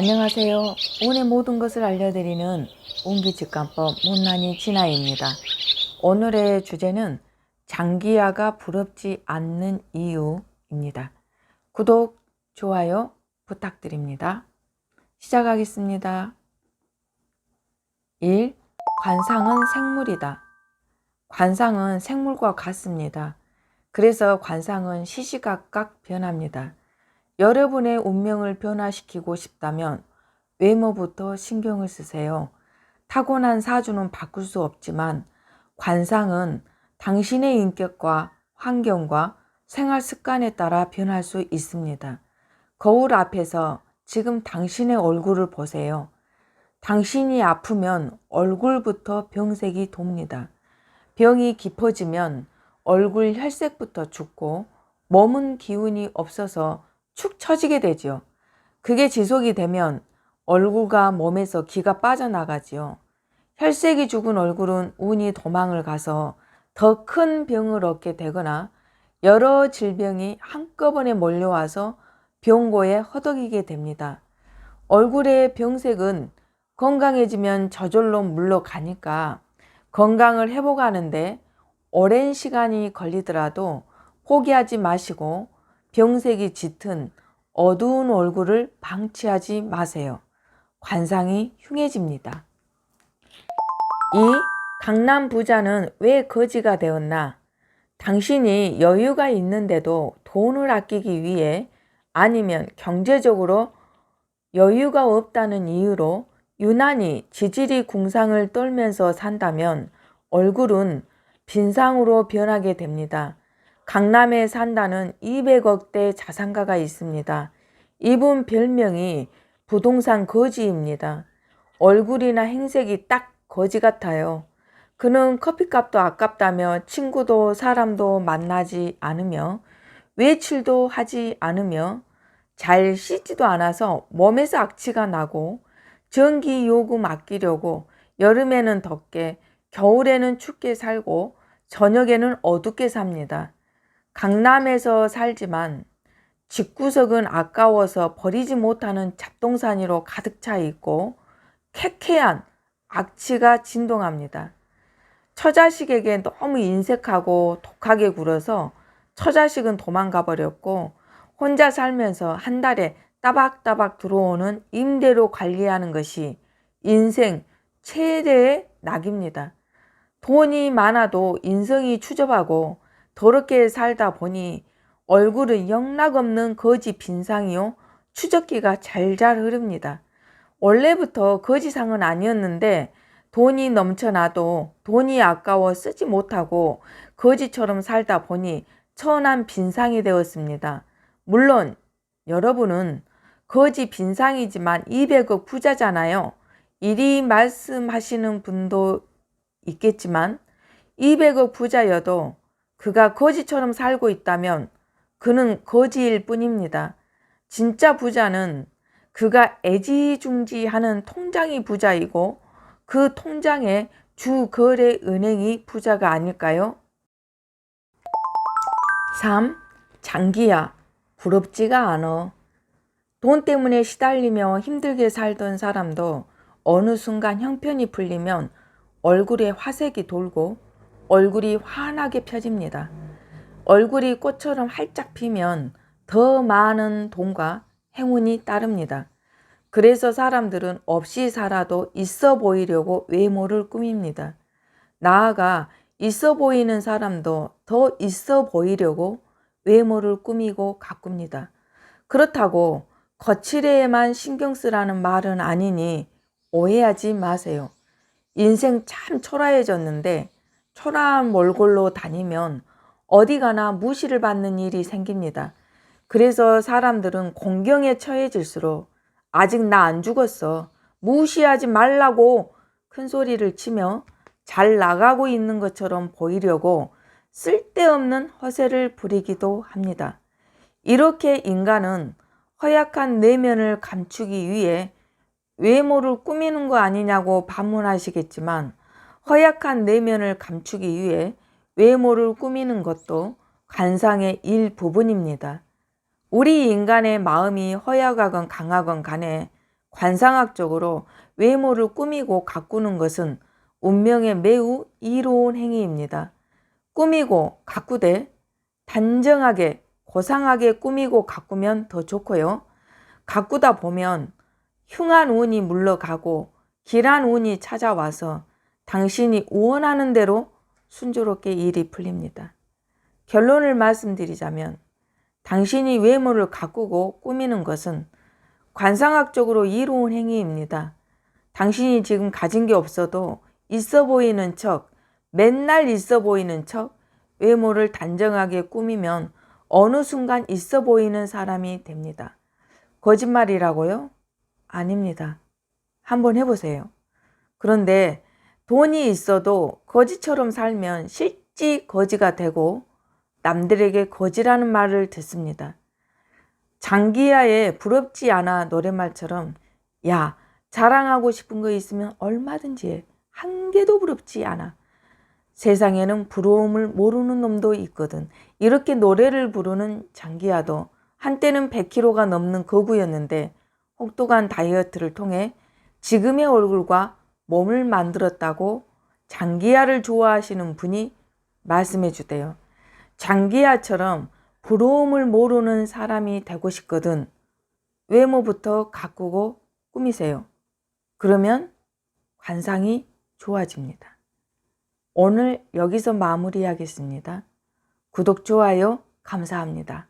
안녕하세요. 오늘 모든 것을 알려드리는 옹기직관법 못난이 진아입니다. 오늘의 주제는 장기야가 부럽지 않는 이유입니다. 구독, 좋아요 부탁드립니다. 시작하겠습니다. 1. 관상은 생물이다. 관상은 생물과 같습니다. 그래서 관상은 시시각각 변합니다. 여러분의 운명을 변화시키고 싶다면 외모부터 신경을 쓰세요. 타고난 사주는 바꿀 수 없지만 관상은 당신의 인격과 환경과 생활 습관에 따라 변할 수 있습니다. 거울 앞에서 지금 당신의 얼굴을 보세요. 당신이 아프면 얼굴부터 병색이 돕니다. 병이 깊어지면 얼굴 혈색부터 죽고 몸은 기운이 없어서 축 처지게 되지요. 그게 지속이 되면 얼굴과 몸에서 기가 빠져나가지요. 혈색이 죽은 얼굴은 운이 도망을 가서 더 큰 병을 얻게 되거나 여러 질병이 한꺼번에 몰려와서 병고에 허덕이게 됩니다. 얼굴의 병색은 건강해지면 저절로 물러가니까 건강을 회복하는데 오랜 시간이 걸리더라도 포기하지 마시고 병색이 짙은 어두운 얼굴을 방치하지 마세요. 관상이 흉해집니다. 2. 강남 부자는 왜 거지가 되었나? 당신이 여유가 있는데도 돈을 아끼기 위해 아니면 경제적으로 여유가 없다는 이유로 유난히 지질이 궁상을 떨면서 산다면 얼굴은 빈상으로 변하게 됩니다. 강남에 산다는 200억대 자산가가 있습니다. 이분 별명이 부동산 거지입니다. 얼굴이나 행색이 딱 거지 같아요. 그는 커피값도 아깝다며 친구도 사람도 만나지 않으며 외출도 하지 않으며 잘 씻지도 않아서 몸에서 악취가 나고 전기 요금 아끼려고 여름에는 덥게 겨울에는 춥게 살고 저녁에는 어둡게 삽니다. 강남에서 살지만 집구석은 아까워서 버리지 못하는 잡동사니로 가득 차 있고 쾌쾌한 악취가 진동합니다. 처자식에게 너무 인색하고 독하게 굴어서 처자식은 도망가 버렸고 혼자 살면서 한 달에 따박따박 들어오는 임대료 관리하는 것이 인생 최대의 낙입니다. 돈이 많아도 인성이 추접하고 더럽게 살다 보니 얼굴은 영락없는 거지 빈상이요. 추적기가 잘잘 흐릅니다. 원래부터 거지상은 아니었는데 돈이 넘쳐나도 돈이 아까워 쓰지 못하고 거지처럼 살다 보니 천한 빈상이 되었습니다. 물론 여러분은 거지 빈상이지만 200억 부자잖아요. 이리 말씀하시는 분도 있겠지만 200억 부자여도 그가 거지처럼 살고 있다면 그는 거지일 뿐입니다. 진짜 부자는 그가 애지중지하는 통장이 부자이고 그 통장의 주거래 은행이 부자가 아닐까요? 3. 장기야 부럽지가 않어. 돈 때문에 시달리며 힘들게 살던 사람도 어느 순간 형편이 풀리면 얼굴에 화색이 돌고 얼굴이 환하게 펴집니다. 얼굴이 꽃처럼 활짝 피면 더 많은 돈과 행운이 따릅니다. 그래서 사람들은 없이 살아도 있어 보이려고 외모를 꾸밉니다. 나아가 있어 보이는 사람도 더 있어 보이려고 외모를 꾸미고 가꿉니다. 그렇다고 거칠에만 신경 쓰라는 말은 아니니 오해하지 마세요. 인생 참 초라해졌는데 초라한 몰골로 다니면 어디 가나 무시를 받는 일이 생깁니다. 그래서 사람들은 공경에 처해질수록 아직 나 안 죽었어. 무시하지 말라고 큰 소리를 치며 잘 나가고 있는 것처럼 보이려고 쓸데없는 허세를 부리기도 합니다. 이렇게 인간은 허약한 내면을 감추기 위해 외모를 꾸미는 거 아니냐고 반문하시겠지만 허약한 내면을 감추기 위해 외모를 꾸미는 것도 관상의 일부분입니다. 우리 인간의 마음이 허약하건 강하건 간에 관상학적으로 외모를 꾸미고 가꾸는 것은 운명에 매우 이로운 행위입니다. 꾸미고 가꾸되 단정하게 고상하게 꾸미고 가꾸면 더 좋고요. 가꾸다 보면 흉한 운이 물러가고 길한 운이 찾아와서 당신이 원하는 대로 순조롭게 일이 풀립니다. 결론을 말씀드리자면 당신이 외모를 가꾸고 꾸미는 것은 관상학적으로 이로운 행위입니다. 당신이 지금 가진 게 없어도 있어 보이는 척, 맨날 있어 보이는 척, 외모를 단정하게 꾸미면 어느 순간 있어 보이는 사람이 됩니다. 거짓말이라고요? 아닙니다. 한번 해보세요. 그런데 돈이 있어도 거지처럼 살면 실제 거지가 되고 남들에게 거지라는 말을 듣습니다. 장기야의 부럽지 않아 노랫말처럼 야 자랑하고 싶은 거 있으면 얼마든지 해. 한 개도 부럽지 않아. 세상에는 부러움을 모르는 놈도 있거든. 이렇게 노래를 부르는 장기야도 한때는 100kg가 넘는 거구였는데 혹독한 다이어트를 통해 지금의 얼굴과 몸을 만들었다고 장기야를 좋아하시는 분이 말씀해 주대요. 장기야처럼 부러움을 모르는 사람이 되고 싶거든. 외모부터 가꾸고 꾸미세요. 그러면 관상이 좋아집니다. 오늘 여기서 마무리하겠습니다. 구독, 좋아요 감사합니다.